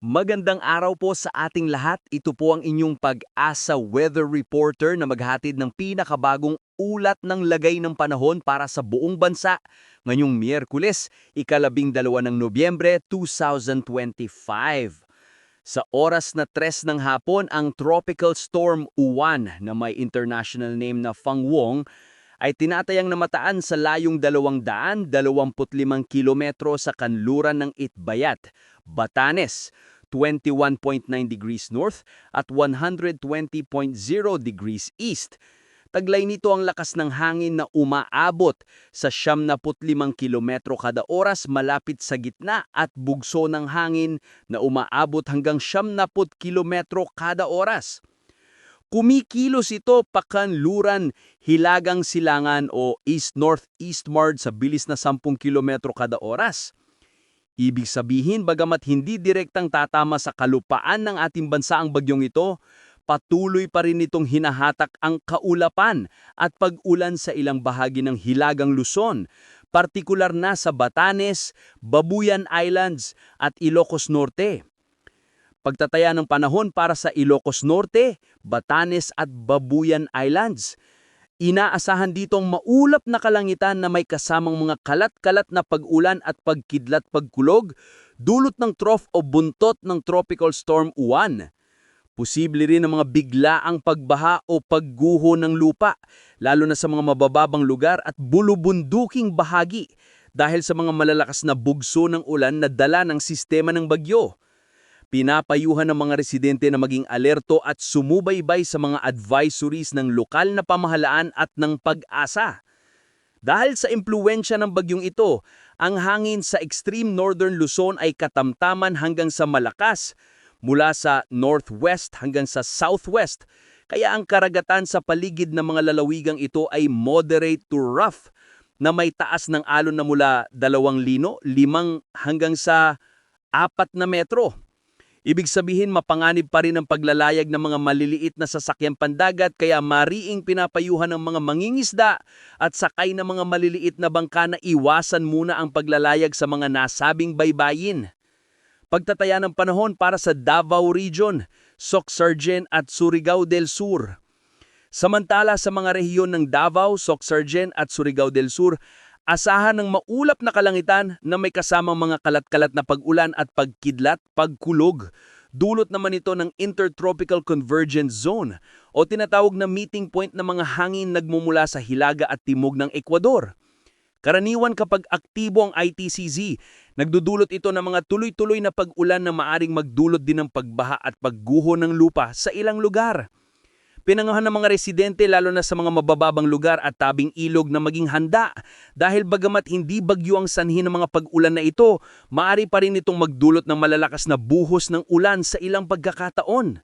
Magandang araw po sa ating lahat. Ito po ang inyong pag-asa weather reporter na maghatid ng pinakabagong ulat ng lagay ng panahon para sa buong bansa ngayong Miyerkules, ikalabing dalawa ng Nobyembre 2025. Sa oras na tres ng hapon, ang Tropical Storm Uwan na may international name na Fangwong ay tinatayang namataan sa layong 225 kilometro sa kanluran ng Itbayat, Batanes, 21.9 degrees north at 120.0 degrees east. Taglay nito ang lakas ng hangin na umaabot sa 75 kilometro kada oras malapit sa gitna at bugso ng hangin na umaabot hanggang 70 kilometro kada oras. Kumikilos ito pakanluran, hilagang silangan o east-north-eastward sa bilis na 10 kilometro kada oras. Ibig sabihin, bagamat hindi direktang tatama sa kalupaan ng ating bansa ang bagyong ito, patuloy pa rin itong hinahatak ang kaulapan at pag-ulan sa ilang bahagi ng Hilagang Luzon, partikular na sa Batanes, Babuyan Islands at Ilocos Norte. Pagtataya ng panahon para sa Ilocos Norte, Batanes at Babuyan Islands. Inaasahan ditong maulap na kalangitan na may kasamang mga kalat-kalat na pag-ulan at pagkidlat pagkulog, dulot ng trough o buntot ng Tropical Storm Uwan. Posible rin ang mga biglaang pagbaha o pagguho ng lupa, lalo na sa mga mabababang lugar at bulubunduking bahagi dahil sa mga malalakas na bugso ng ulan na dala ng sistema ng bagyo. Pinapayuhan ng mga residente na maging alerto at sumubaybay sa mga advisories ng lokal na pamahalaan at ng pag-asa. Dahil sa impluensya ng bagyong ito, ang hangin sa extreme northern Luzon ay katamtaman hanggang sa malakas, mula sa northwest hanggang sa southwest, kaya ang karagatan sa paligid ng mga lalawigang ito ay moderate to rough, na may taas ng alon na mula dalawang lino, limang hanggang sa apat na metro. Ibig sabihin mapanganib pa rin ang paglalayag ng mga maliliit na sasakyang pandagat kaya mariing pinapayuhan ng mga mangingisda at sakay ng mga maliliit na bangka na iwasan muna ang paglalayag sa mga nasabing baybayin. Pagtataya ng panahon para sa Davao Region, Socsargen at Surigao del Sur. Samantala sa mga rehiyon ng Davao, Socsargen at Surigao del Sur, Asahan ng maulap na kalangitan na may kasamang mga kalat-kalat na pag-ulan at pagkidlat, pagkulog. Dulot naman ito ng Intertropical Convergence Zone o tinatawag na meeting point ng mga hangin nagmumula sa hilaga at timog ng Ecuador. Karaniwan kapag aktibo ang ITCZ, nagdudulot ito ng mga tuloy-tuloy na pag-ulan na maaring magdulot din ng pagbaha at pagguho ng lupa sa ilang lugar. Pinangahan ng mga residente lalo na sa mga mabababang lugar at tabing ilog na maging handa dahil bagamat hindi bagyo ang sanhi ng mga pag-ulan na ito, maari pa rin itong magdulot ng malalakas na buhos ng ulan sa ilang pagkakataon.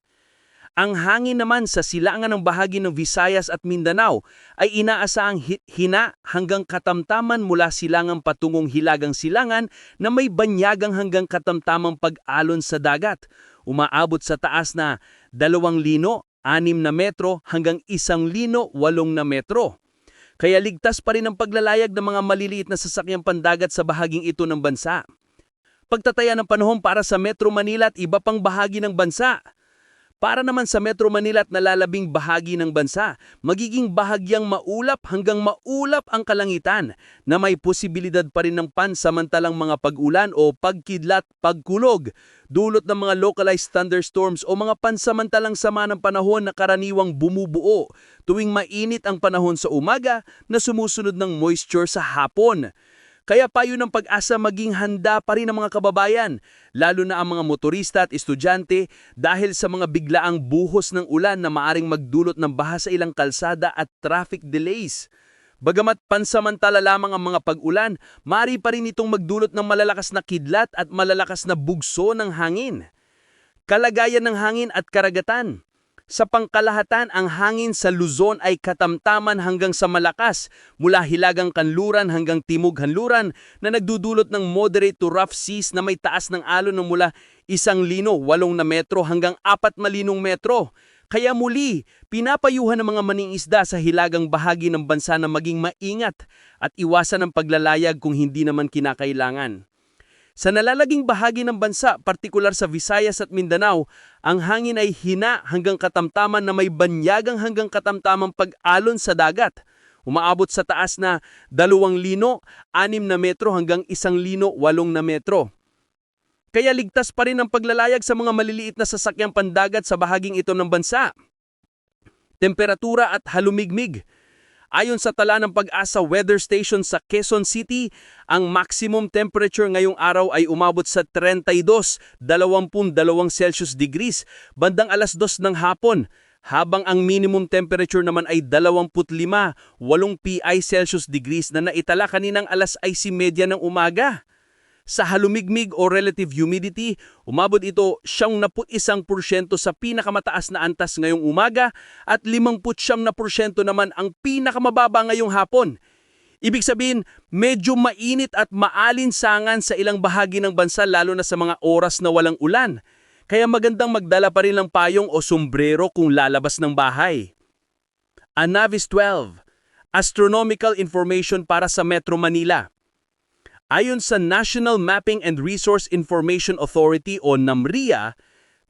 Ang hangin naman sa silangan ng bahagi ng Visayas at Mindanao ay inaasahang hina hanggang katamtaman mula silangang patungong hilagang silangan na may banyagang hanggang katamtamang pag-alon sa dagat. Umaabot sa taas na dalawang lino 6 na metro hanggang isang lino 8 na metro. Kaya ligtas pa rin ang paglalayag ng mga maliliit na sasakyang pandagat sa bahaging ito ng bansa. Pagtataya ng panahon para sa Metro Manila at iba pang bahagi ng bansa. Para naman sa Metro Manila at nalalabing bahagi ng bansa, magiging bahagyang maulap hanggang maulap ang kalangitan na may posibilidad pa rin ng pansamantalang mga pag-ulan o pagkidlat, pagkulog, dulot ng mga localized thunderstorms o mga pansamantalang sama ng panahon na karaniwang bumubuo tuwing mainit ang panahon sa umaga na sumusunod ng moisture sa hapon. Kaya payo ng pag-asa maging handa pa rin ang mga kababayan, lalo na ang mga motorista at estudyante dahil sa mga biglaang buhos ng ulan na maaring magdulot ng baha sa ilang kalsada at traffic delays. Bagamat pansamantala lamang ang mga pag-ulan, mari pa rin itong magdulot ng malalakas na kidlat at malalakas na bugso ng hangin. Kalagayan ng hangin at karagatan sa pangkalahatan, ang hangin sa Luzon ay katamtaman hanggang sa malakas mula hilagang kanluran hanggang timog hanluran na nagdudulot ng moderate to rough seas na may taas ng alon ng mula isang lino, walong na metro hanggang apat malinong metro. Kaya muli, pinapayuhan ng mga maningisda sa hilagang bahagi ng bansa na maging maingat at iwasan ang paglalayag kung hindi naman kinakailangan. Sa nalalaging bahagi ng bansa, partikular sa Visayas at Mindanao, ang hangin ay hina hanggang katamtaman na may banyagang hanggang katamtamang pag-alon sa dagat. Umaabot sa taas na dalawang lino, anim na metro hanggang isang lino, walong na metro. Kaya ligtas pa rin ang paglalayag sa mga maliliit na sasakyang pandagat sa bahaging ito ng bansa. Temperatura at halumigmig. Ayon sa tala ng pag-asa weather station sa Quezon City, ang maximum temperature ngayong araw ay umabot sa 32, 22 Celsius degrees bandang alas 2 ng hapon, habang ang minimum temperature naman ay 25, 8 PI Celsius degrees na naitala kaninang alas 6.30 ng umaga. Sa halumigmig o relative humidity, umabot ito siyang 71% sa pinakamataas na antas ngayong umaga at 59% naman ang pinakamababa ngayong hapon. Ibig sabihin, medyo mainit at maalinsangan sa ilang bahagi ng bansa lalo na sa mga oras na walang ulan. Kaya magandang magdala pa rin ng payong o sombrero kung lalabas ng bahay. Anavis 12 Astronomical Information para sa Metro Manila Ayon sa National Mapping and Resource Information Authority o NAMRIA,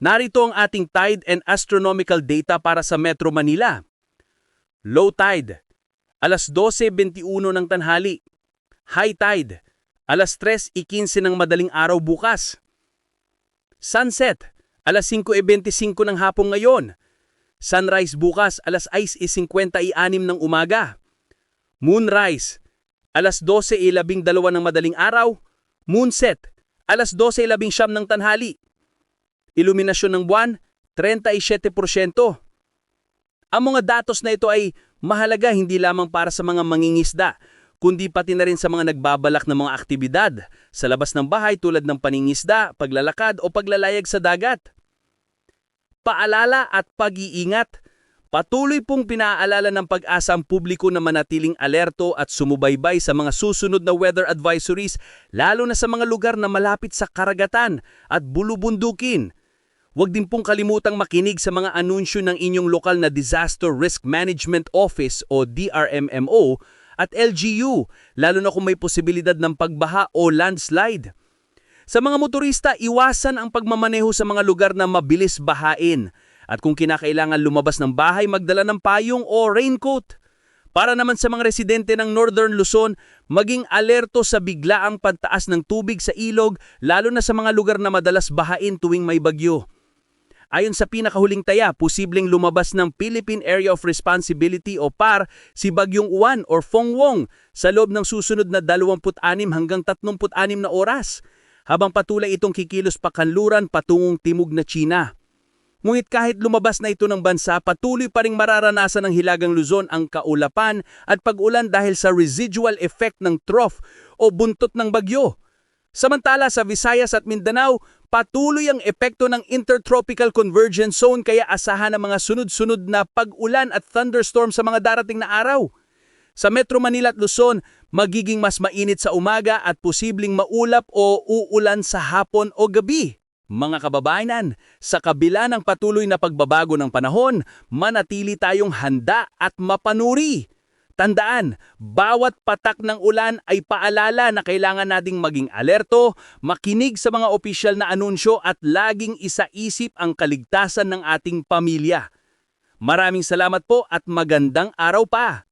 narito ang ating tide and astronomical data para sa Metro Manila. Low tide, alas 12.21 ng tanghali. High tide, alas 3.15 ng madaling araw bukas. Sunset, alas 5.25 ng hapong ngayon. Sunrise bukas, alas 6.56 ng umaga. Moonrise, alas 12.12 ng madaling araw, moonset, alas 12.19 ng tanghali. Iluminasyon ng buwan, 37%. Ang mga datos na ito ay mahalaga hindi lamang para sa mga mangingisda, kundi pati na rin sa mga nagbabalak ng mga aktibidad sa labas ng bahay tulad ng paningisda, paglalakad o paglalayag sa dagat. Paalala at pag-iingat Patuloy pong pinaalala ng pag-asa publiko na manatiling alerto at sumubaybay sa mga susunod na weather advisories lalo na sa mga lugar na malapit sa karagatan at bulubundukin. Huwag din pong kalimutang makinig sa mga anunsyo ng inyong lokal na Disaster Risk Management Office o DRMMO at LGU lalo na kung may posibilidad ng pagbaha o landslide. Sa mga motorista, iwasan ang pagmamaneho sa mga lugar na mabilis bahain. At kung kinakailangan lumabas ng bahay, magdala ng payong o raincoat. Para naman sa mga residente ng Northern Luzon, maging alerto sa biglaang pantaas ng tubig sa ilog, lalo na sa mga lugar na madalas bahain tuwing may bagyo. Ayon sa pinakahuling taya, posibleng lumabas ng Philippine Area of Responsibility o PAR si Bagyong Uwan or Fongwong sa loob ng susunod na 26 hanggang 36 na oras, habang patuloy itong kikilos pakanluran patungong timog na China. Ngunit kahit lumabas na ito ng bansa, patuloy pa ring mararanasan ng Hilagang Luzon ang kaulapan at pag-ulan dahil sa residual effect ng trough o buntot ng bagyo. Samantala sa Visayas at Mindanao, patuloy ang epekto ng Intertropical Convergence Zone kaya asahan ang mga sunod-sunod na pag-ulan at thunderstorm sa mga darating na araw. Sa Metro Manila at Luzon, magiging mas mainit sa umaga at posibleng maulap o uulan sa hapon o gabi. Mga kababayan, sa kabila ng patuloy na pagbabago ng panahon, manatili tayong handa at mapanuri. Tandaan, bawat patak ng ulan ay paalala na kailangan nating maging alerto, makinig sa mga opisyal na anunsyo at laging isaisip ang kaligtasan ng ating pamilya. Maraming salamat po at magandang araw pa!